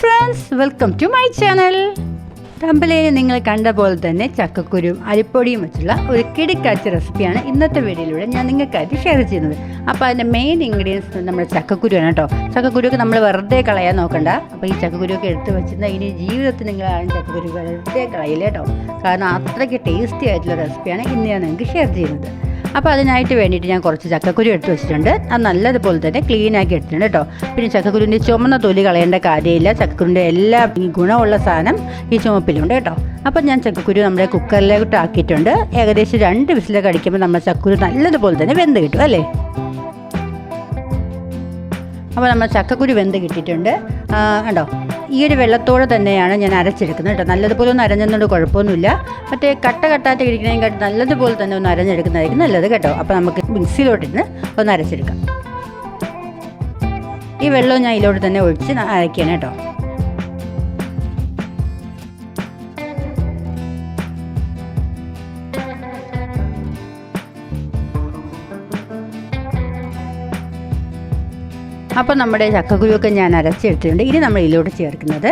Friends welcome to my channel തമ്പലയിൽ നിങ്ങൾ കണ്ട പോലെ തന്നെ ചക്കക്കുരും അരിപ്പൊടിയും വെച്ചുള്ള ഒരു കിടിക്കാച്ച റെസിപ്പിയാണ് ഇന്നത്തെ വീഡിയോയിലൂടെ ഞാൻ നിങ്ങൾക്കായിട്ട് ഷെയർ ചെയ്യുന്നത്. അപ്പോൾ അതിന്റെ മെയിൻ ഇൻഗ്രീഡിയൻസ് നമ്മുടെ ചക്കക്കുരുവാണ് കേട്ടോ. ചക്കക്കുരുവൊക്കെ നമ്മൾ വെറുതെ കളയാൻ നോക്കണ്ട. അപ്പോൾ ഈ ചക്കക്കുരുവൊക്കെ എടുത്ത് വെച്ചിരുന്ന ഇനി ജീവിതത്തിൽ നിങ്ങൾ ആരും ചക്കക്കുരു വെറുതെ കളയില്ല കേട്ടോ. കാരണം അത്രയ്ക്ക് ടേസ്റ്റി ആയിട്ടുള്ള റെസിപ്പിയാണ് ഇന്ന് ഞാൻ നിങ്ങൾക്ക് ഷെയർ ചെയ്യുന്നത്. അപ്പോൾ അതിനായിട്ട് വേണ്ടിയിട്ട് ഞാൻ കുറച്ച് ചക്കക്കുരു എടുത്ത് വെച്ചിട്ടുണ്ട്. അത് നല്ലതുപോലെ തന്നെ ക്ലീൻ ആക്കി എടുത്തിട്ടുണ്ട് കേട്ടോ. പിന്നെ ചക്കക്കുരുവിന്റെ ചുമന്ന തൊലി കളയേണ്ട കാര്യമില്ല. ചക്കക്കുരുവിന്റെ എല്ലാ ഗുണമുള്ള സാധനം ഈ ചുമപ്പിലുണ്ട് കേട്ടോ. അപ്പോൾ ഞാൻ ചക്കക്കുരു നമ്മുടെ കുക്കറിലോട്ട് ആക്കിയിട്ടുണ്ട്. ഏകദേശം രണ്ട് വിസിലൊക്കെ അടിക്കുമ്പോൾ നമ്മുടെ ചക്കുരു നല്ലതുപോലെ തന്നെ വെന്ത് കിട്ടും അല്ലേ? അപ്പോൾ നമ്മൾ ചക്കക്കുരു വെന്ത് കിട്ടിയിട്ടുണ്ട്. കണ്ടോ? ഈ ഒരു വെള്ളത്തോടെ തന്നെയാണ് ഞാൻ അരച്ചെടുക്കുന്നത് കേട്ടോ. നല്ലതുപോലെ ഒന്ന് അരഞ്ഞെന്നുകൊണ്ട് കുഴപ്പമൊന്നുമില്ല. മറ്റേ കട്ട കട്ടാറ്റ് കിടിക്കണേക്കാട്ട് നല്ലതുപോലെ തന്നെ ഒന്ന് അരഞ്ഞെടുക്കുന്നതായിരിക്കും നല്ലത് കേട്ടോ. അപ്പോൾ നമുക്ക് മിക്സിയിലോട്ടിരുന്ന് ഒന്ന് അരച്ചെടുക്കാം. ഈ വെള്ളം ഞാൻ ഇതിലോട്ട് തന്നെ ഒഴിച്ച് അരയ്ക്കണം കേട്ടോ. അപ്പോൾ നമ്മുടെ ചക്കക്കുരുവൊക്കെ ഞാൻ അരച്ചെടുത്തിട്ടുണ്ട്. ഇനി നമ്മൾ ഇതിലോട്ട് ചേർക്കുന്നത്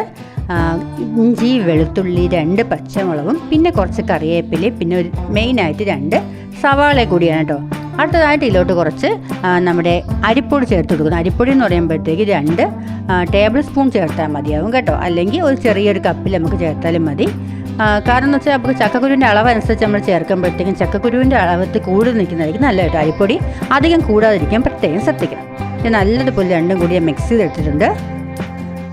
ഇഞ്ചി വെളുത്തുള്ളി രണ്ട് പച്ചമുളകും പിന്നെ കുറച്ച് കറിവേപ്പില പിന്നെ ഒരു മെയിനായിട്ട് രണ്ട് സവാള കൂടിയാണ് കേട്ടോ. അടുത്തതായിട്ട് ഇതിലോട്ട് കുറച്ച് നമ്മുടെ അരിപ്പൊടി ചേർത്ത് കൊടുക്കുന്നു. അരിപ്പൊടി എന്ന് പറയുമ്പോഴത്തേക്ക് രണ്ട് ടേബിൾ സ്പൂൺ ചേർത്താൽ മതിയാവും കേട്ടോ. അല്ലെങ്കിൽ ഒരു ചെറിയൊരു കപ്പിൽ നമുക്ക് ചേർത്താലും മതി. കാരണം എന്ന് വെച്ചാൽ നമുക്ക് ചക്കക്കുരുവിന്റെ അളവ് അനുസരിച്ച് നമ്മൾ ചേർക്കുമ്പോഴത്തേക്കും ചക്കക്കുരുവിന്റെ അളവത്ത് കൂടുതൽ നിൽക്കുന്നതായിരിക്കും നല്ലതായിട്ട്. അരിപ്പൊടി അധികം കൂടാതിരിക്കാൻ പ്രത്യേകം ശ്രദ്ധിക്കണം. ഇത് നല്ലതുപോലെ രണ്ടും കൂടി ഞാൻ മിക്സ് ചെയ്തെടുത്തിട്ടുണ്ട്.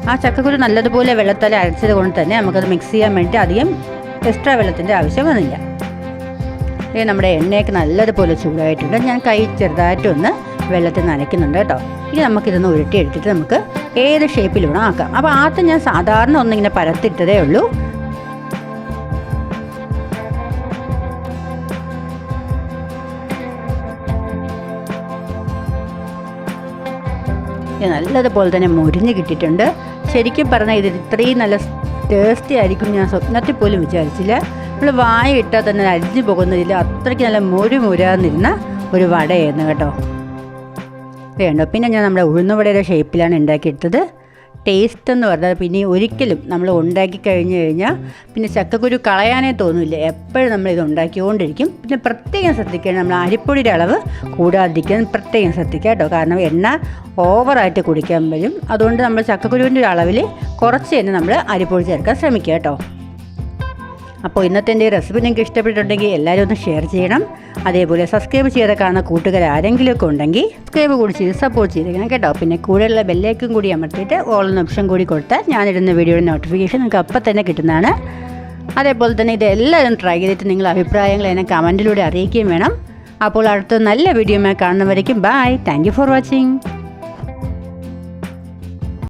ആ ചക്കക്കുരു നല്ലതുപോലെ വെള്ളത്തിൽ അരച്ചത് കൊണ്ട് തന്നെ നമുക്കത് മിക്സ് ചെയ്യാൻ വേണ്ടി അധികം എക്സ്ട്രാ വെള്ളത്തിന്റെ ആവശ്യം വന്നില്ല. നമ്മുടെ എണ്ണയൊക്കെ നല്ലതുപോലെ ചൂടായിട്ടുണ്ട്. ഞാൻ കൈ ചെറുതായിട്ടൊന്ന് വെള്ളത്തിൽ നനയ്ക്കുന്നുണ്ട് കേട്ടോ. ഇനി നമുക്കിതൊന്ന് ഉരുട്ടി എടുത്തിട്ട് നമുക്ക് ഏത് ഷേപ്പിൽ വേണം ആക്കാം. അപ്പോൾ ആദ്യം ഞാൻ സാധാരണ ഒന്നിങ്ങനെ പരത്തിട്ടതേ ഉള്ളൂ. നല്ലതുപോലെ തന്നെ മുരിഞ്ഞ് കിട്ടിയിട്ടുണ്ട്. ശരിക്കും പറഞ്ഞാൽ ഇത് ഇത്രയും നല്ല ടേസ്റ്റി ആയിരിക്കും ഞാൻ സ്വപ്നത്തിൽ പോലും വിചാരിച്ചില്ല. നമ്മൾ വായ ഇട്ടാൽ തന്നെ അരിഞ്ഞു പോകുന്നതിൽ അത്രയ്ക്ക് നല്ല മുരു മുരാന്നിരുന്ന ഒരു വടയായിരുന്നു കേട്ടോ. വേണ്ടോ പിന്നെ ഞാൻ നമ്മുടെ ഉഴുന്നുവടയുടെ ഷേപ്പിലാണ് ഉണ്ടാക്കിയെടുത്തത്. ടേസ്റ്റ് എന്ന് പറഞ്ഞാൽ പിന്നെ ഒരിക്കലും നമ്മൾ ഉണ്ടാക്കി കഴിഞ്ഞ് കഴിഞ്ഞാൽ പിന്നെ ചക്കക്കുരു കളയാനേ തോന്നില്ല. എപ്പോഴും നമ്മൾ ഇത് ഉണ്ടാക്കിക്കൊണ്ടിരിക്കും. പിന്നെ പ്രത്യേകം ശ്രദ്ധിക്കണം നമ്മൾ അരിപ്പൊടിയുടെ അളവ് കൂടാതിരിക്കാൻ പ്രത്യേകം ശ്രദ്ധിക്കുക കേട്ടോ. കാരണം എണ്ണ ഓവറായിട്ട് കുടിക്കാൻ വരും. അതുകൊണ്ട് നമ്മൾ ചക്കക്കുരുവിന്റെ അളവിൽ കുറച്ച് തന്നെ നമ്മൾ അരിപ്പൊടി ചേർക്കാൻ ശ്രമിക്കുക കേട്ടോ. അപ്പോൾ ഇന്നത്തെ എന്റെ റെസിപ്പി നിങ്ങൾക്ക് ഇഷ്ടപ്പെട്ടിട്ടുണ്ടെങ്കിൽ എല്ലാവരും ഒന്ന് ഷെയർ ചെയ്യണം. അതേപോലെ സബ്സ്ക്രൈബ് ചെയ്ത് കാണുന്ന കൂട്ടുകാർ ആരെങ്കിലുമൊക്കെ ഉണ്ടെങ്കിൽ സബ്സ്ക്രൈബ് കൂടി ചെയ്ത് സപ്പോർട്ട് ചെയ്തിരിക്കണം കേട്ടോ. പിന്നെ കൂടെയുള്ള ബെല്ലേക്കും കൂടി അമർത്തിയിട്ട് ഓൾ ഓപ്ഷൻ കൂടി കൊടുത്താൽ ഞാനിടുന്ന വീഡിയോയുടെ നോട്ടിഫിക്കേഷൻ നിങ്ങൾക്ക് അപ്പം തന്നെ കിട്ടുന്നതാണ്. അതേപോലെ തന്നെ ഇതെല്ലാവരും ട്രൈ ചെയ്തിട്ട് നിങ്ങളുടെ അഭിപ്രായങ്ങൾ എന്നെ കമന്റിലൂടെ അറിയിക്കുകയും വേണം. അപ്പോൾ അടുത്ത നല്ല വീഡിയോമായി കാണുന്നവരേക്കും ബൈ താങ്ക് ഫോർ വാച്ചിങ്